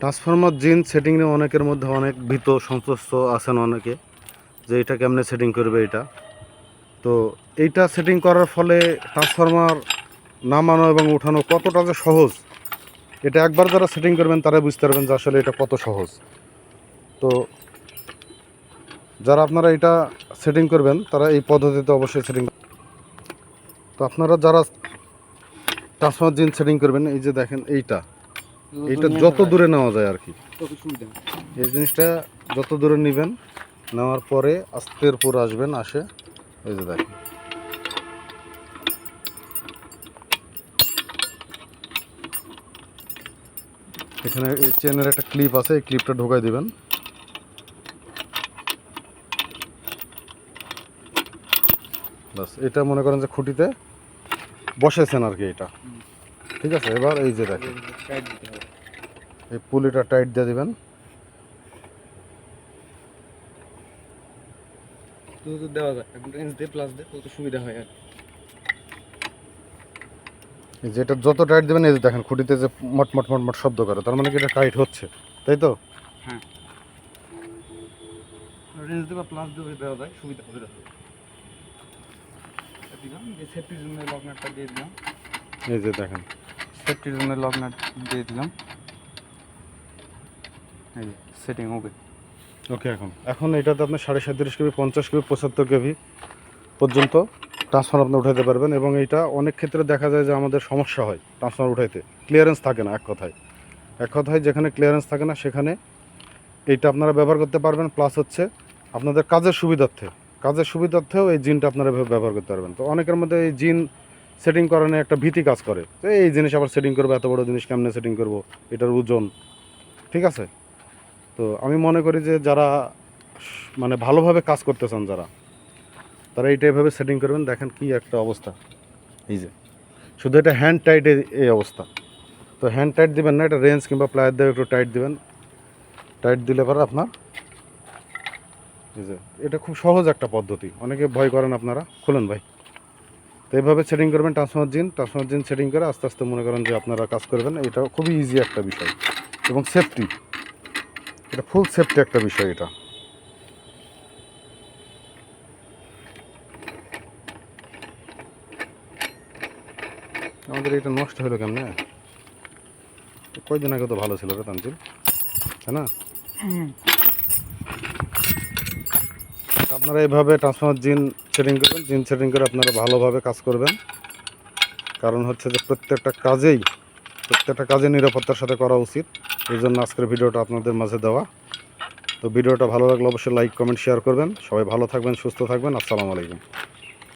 Transformer জিন setting নিয়ে অনেকের মধ্যে অনেক ভীত, সন্তুষ্ট আছেন অনেকে যে এটা কেমনে সেটিং করবে এটা। তো এইটা সেটিং করার ফলে ট্রান্সফরমার নামানো এবং উঠানো কতটা যে সহজ, এটা একবার যারা সেটিং করবেন তারা বুঝতে পারবেন যে আসলে এটা কত সহজ। তো যারা আপনারা এটা সেটিং করবেন, তারা এই পদ্ধতিতে অবশ্যই সেটিং তো আপনারা যারা ট্রান্সফরমার জিন সেটিং করবেন, এই যে দেখেন এইটা। এইটা যত দূরে নেওয়া যায় আর কি। এই জিনিসটা যত দূরে নেবেন নেওয়ার পরে আস্তের পর আসবেন আসে এই যে দেখেন। এখানে চেনের একটা ক্লিপ আছে এই ক্লিপটা ঢোকাই দিবেন। বাস এটা মনে করেন যে খুঁটিতে বসেছেন আর কি এটা। ঠিক আছে এবার এই যে দেখেন। এই পুলিটা টাইট দিয়ে দিবেন। দেওয়া যায়। রেঞ্জ দিয়ে প্লাস দিয়ে তত সুবিধা হয় আর এই যে এটা যত টাইট দেবেন এই যে দেখেন খুঁটিতে যে মট মট মট মট শব্দ করে তার মানে কি এটা টাইট হচ্ছে তাই তো? রেঞ্জ বা প্লাস দিয়ে দেওয়া যায় সুবিধা হবে দিলাম যে সেফটির জন্য লক নাটটা দিয়ে দিলাম। এই যে দেখেন। সেফটির জন্য লক নাট দিয়ে দিলাম। সেটিং ওকে ওকে এখন। এখন এটাতে আপনি সাড়ে সাঁত্রিশ কেবি, পঞ্চাশ কেবি, পঁচাত্তর কেবি পর্যন্ত ট্রান্সফার আপনি উঠাইতে পারবেন এবং এইটা অনেক ক্ষেত্রে দেখা যায় যে আমাদের সমস্যা হয় ট্রান্সফার উঠাইতে। ক্লিয়ারেন্স থাকে না, এক কথায়। এক কথায় যেখানে ক্লিয়ারেন্স থাকে না, সেখানে এইটা আপনারা ব্যবহার করতে পারবেন প্লাস হচ্ছে আপনাদের কাজের সুবিধার্থে। কাজের সুবিধার্থেও এই জিনটা আপনারা ব্যবহার করতে পারবেন। তো অনেকের মধ্যে এই জিন সেটিং করানো একটা ভীতি কাজ করে। এই জিনিস আবার সেটিং করব, এত বড় জিনিস কেমনে সেটিং করব? এটার ওজন, ঠিক আছে? তো আমি মনে করি যে যারা মানে ভালোভাবে কাজ করতে চান যারা, তারা এইটা এভাবে সেটিং করবেন, দেখেন কি একটা অবস্থা। এই যে, শুধু এটা হ্যান্ড টাইট এই অবস্থা। তো হ্যান্ড টাইট দিবেন না, এটা রেঞ্জ কিংবা প্লায়ার দিয়ে একটু টাইট দিবেন। টাইট দিলে পরে আপনার, এই যে, এটা খুব সহজ একটা পদ্ধতি। অনেকে ভয় করেন আপনারা, খুলেন ভাই। তো এইভাবে সেটিং করবেন ট্রান্সফার জিন ট্রান্সফার জিন সেটিং করে আস্তে আস্তে মনে করেন যে আপনারা কাজ করবেন। এটা খুবই ইজি একটা বিষয়। এবং সেফটি এটা ফুল সেফটি একটা বিষয় এটা। আমাদের এটা নষ্ট হলো কেমনে? কয়দিন আগে তো ভালো ছিল রে তানজিল তাই না? আপনারা এইভাবে ট্রান্সফার জিন সেটিং করবেন জিন সেটিং করে আপনারা ভালোভাবে কাজ করবেন। কারণ হচ্ছে যে প্রত্যেকটা কাজেই প্রত্যেকটা কাজে নিরাপত্তার সাথে করা উচিত। এই জন্য আজকের ভিডিওটা আপনাদের মাঝে দেওয়া। তো ভিডিওটা ভালো লাগলে অবশ্যই লাইক কমেন্ট শেয়ার করবেন। সবাই ভালো থাকবেন, সুস্থ থাকবেন। আসসালামু আলাইকুম।